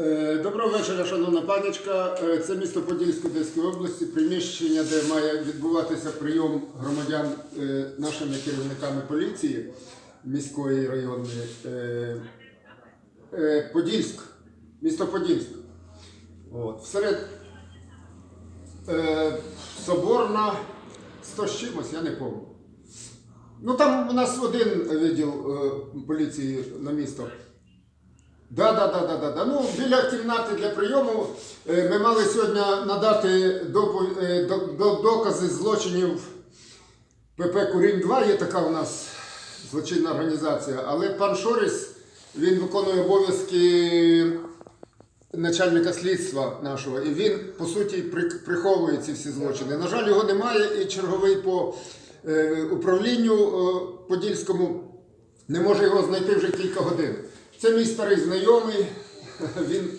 Е, Доброго вечора, шановна панічка. Е, Це місто Подільськ Одеської області, приміщення, де має відбуватися прийом громадян е, нашими керівниками поліції міської районної. Подільськ, місто Подільськ. От. Всеред Соборна 100 з чимось, я не пам'ятаю. Ну там у нас один відділ поліції на місто. Да, да, да, да, да, да. Біля кімнати для прийому е, ми мали сьогодні надати е, до- до- докази злочинів ПП Курінь 2. Є така у нас злочинна організація. Але пан Шоріс він виконує обов'язки начальника слідства нашого, і він по суті приховує ці всі злочини. На жаль, його немає, і черговий по е, управлінню Подільському не може його знайти вже кілька годин. Це мій старий знайомий. Він.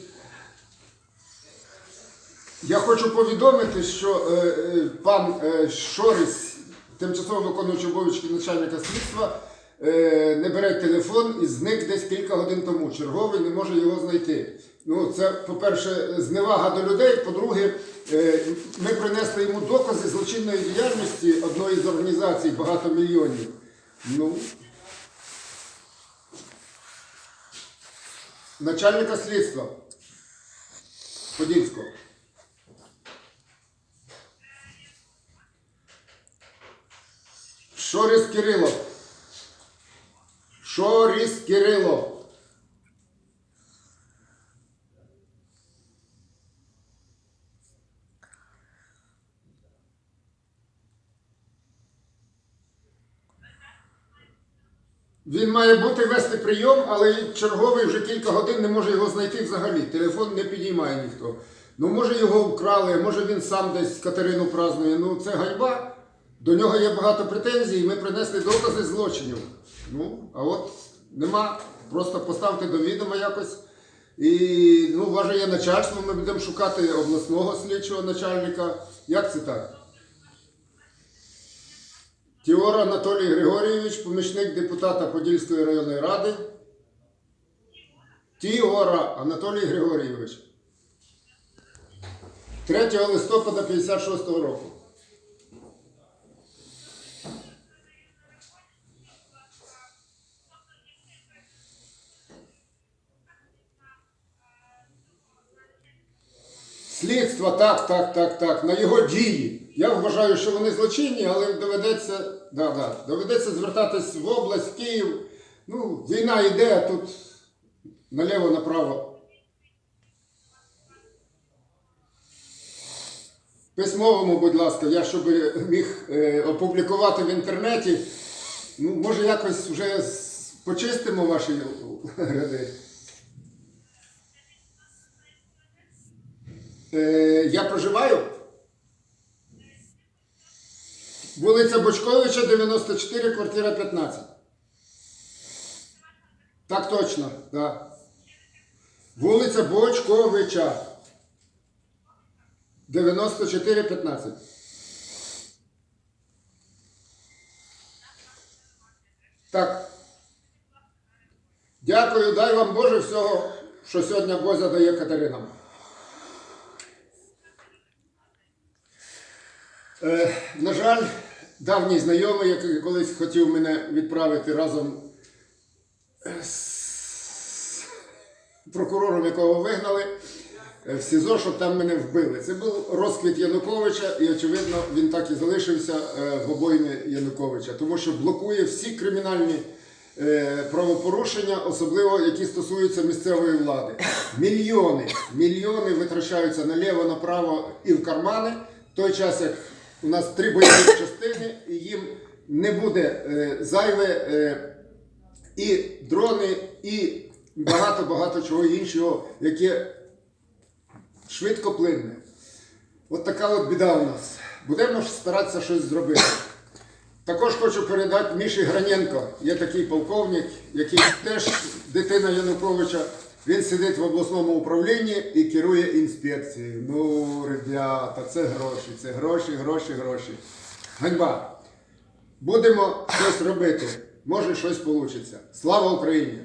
Я хочу повідомити, що е, е, пан е, Шоріс, тимчасово виконуючий обов'язки начальника слідства, е, не бере телефон і зник десь кілька годин тому. Черговий не може його знайти. Ну, це, по-перше, зневага до людей. По-друге, е, ми принесли йому докази злочинної діяльності одної з організацій багато мільйонів. Ну, начальника слідства Подільського. Шоріс Кирило. Шоріс Кирило. Він має бути вести прийом, але черговий вже кілька годин не може його знайти взагалі. Телефон не підіймає ніхто. Ну, може його вкрали, може він сам десь Катерину празднує. Ну, це ганьба. До нього є багато претензій, ми принесли докази злочинів. Ну, а от нема. Просто поставте до відома якось. І ну, вважає начальство, ми будемо шукати обласного слідчого начальника. Як це так? Тіор Анатолій Григорійович, помічник депутата Подільської районної ради. Тіора Анатолій Григорійович. 3 листопада 56 року. Слідство, так, так, так, так, на його дії. Я вважаю, що вони злочинні, але доведеться, да, да, доведеться звертатись в область, Київ. Ну, війна йде, тут наліво, направо. Письмовому, будь ласка, я щоб міг е, опублікувати в інтернеті. Ну, може, якось вже почистимо ваші ряди. Е, я проживаю. Вулиця Бочковича, 94, квартира 15. Так точно, да. Вулиця Бочковича. 94, 15. Так. Дякую, дай вам Боже всього, що сьогодні Бозя дає Катеринам. Е, на жаль, давній знайомий, який колись хотів мене відправити разом з прокурором, якого вигнали е, в СІЗО, щоб там мене вбили. Це був розквіт Януковича, і, очевидно, він так і залишився е, в обоймі Януковича, тому що блокує всі кримінальні е, правопорушення, особливо які стосуються місцевої влади. Мільйони, мільйони витрачаються наліво, направо і в кармани. В той час, як у нас три бойові частини, і їм не буде е, зайве е, і дрони, і багато-багато чого іншого, яке швидко плине. От така от біда у нас. Будемо старатися щось зробити. Також хочу передати Міші Граненко. Є такий полковник, який теж дитина Януковича. Він сидить в обласному управлінні і керує інспекцією. Ну, ребята, це гроші, це гроші, гроші, гроші. Ганьба. Будемо щось робити. Може щось вийде. Слава Україні!